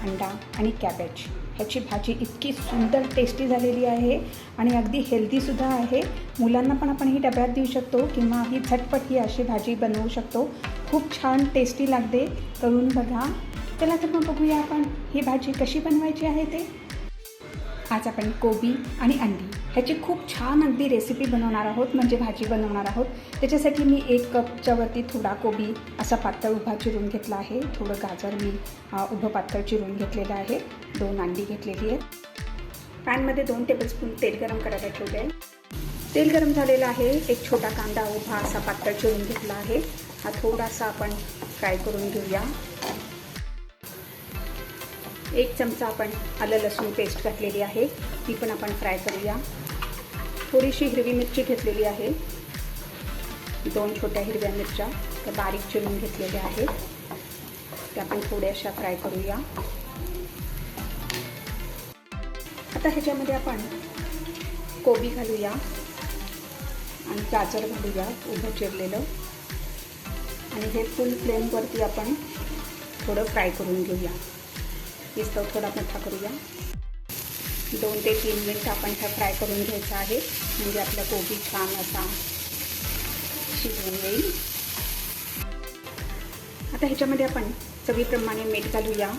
अंडा आणि कॅबेज ह्याची भाजी इतकी सुंदर टेस्टी झालेली आहे आणि अगदी हेल्दीसुद्धा आहे. मुलांना पण आपण ही डब्यात देऊ शकतो किंवा ही झटपट ही अशी भाजी बनवू शकतो. खूप छान टेस्टी लागते. करून बघा. चला तर मग बघूया आपण ही भाजी कशी बनवायची आहे ते. आज आपण कोबी आणि अंडी ह्याची खूप छान अगदी रेसिपी बनवणार आहोत म्हणजे भाजी बनवणार आहोत. त्याच्यासाठी मी एक कपच्यावरती थोडा कोबी असा पातळ उभा चिरून घेतला आहे. थोडं गाजर मी उभं पातळ चिरून घेतलेलं आहे. दोन अंडी घेतलेली आहेत. पॅनमध्ये दोन टेबलस्पून तेल गरम करायला ठेवले आहे तेल गरम झालेलं आहे. एक छोटा कांदा उभा असा पातळ चिरून घेतला आहे. हा थोडासा आपण फ्राय करून घेऊया. एक चमचा आपण आलं लसूण पेस्ट घातलेली आहे. ती पण आपण फ्राय करूया. थोडीशी हिरवी मिरची घेतलेली आहे. दोन छोट्या हिरव्या मिरच्या त्या बारीक चिरून घेतलेल्या आहेत. त्या आपण थोड्याशा फ्राय करूया. आता ह्याच्यामध्ये आपण कोबी घालूया आणि गाजर घालूया उभं चिरलेलं. आणि हे फुल फ्लेमवरती आपण थोडं फ्राय करून घेऊया. स्टव थोडा मोठा करूया. दोन ते तीन मिनिट आपण ह्या फ्राय करून घ्यायचा आहे. म्हणजे आपला कोबी छान असा शिजवून येईल. आता ह्याच्यामध्ये आपण चवीप्रमाणे मीठ घालूया.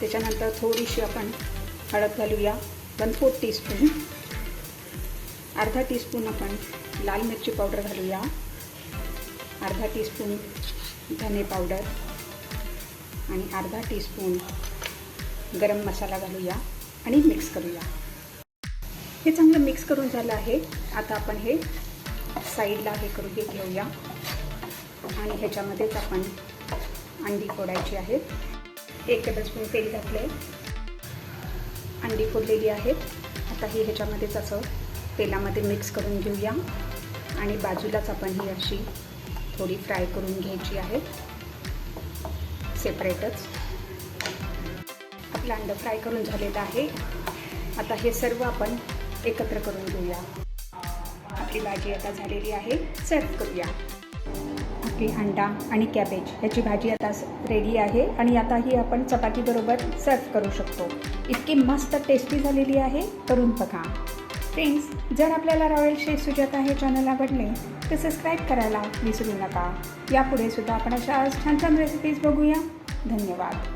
त्याच्यानंतर थोडीशी आपण हळद घालूया. One fourth teaspoon. अर्धा टीस्पून आपण लाल मिरची पावडर घालूया. अर्धा टीस्पून धने पावडर. आणि अर्धा टीस्पून गरम मसाला घालूया आणि मिक्स करूया. हे चांगलं मिक्स करून झालं आहे. आता आपण हे साईडला हे करून हे घेऊया. आणि ह्याच्यामध्येच आपण अंडी फोडायची आहेत. एक टेबलस्पून तेल घातले अंडी फोडलेली आहेत. आता ही ह्याच्यामध्येच असं तेलामध्ये मिक्स करून घेऊया. आणि बाजूलाच आपण ही अशी थोडी फ्राय करून घ्यायची आहे. सेपरेटच आपलं अंडं फ्राय करून झालेलं आहे. आता हे सर्व आपण एकत्र करून घेऊया. आपली भाजी आता झालेली आहे. सर्व करूया. आपली अंडा आणि कॅबेज याची भाजी आता रेडी आहे आणि आता ही आपण चपातीबरोबर सर्व करू शकतो. इतकी मस्त टेस्टी झालेली आहे. करून बघा. फ्रेंड्स जर आपल्याला रॉयल शेफ सुजाता हे चॅनल आवडले तर सबस्क्राईब करायला विसरू नका. यापुढे सुद्धा आपण अशा छान छान रेसिपीज बघूया. धन्यवाद.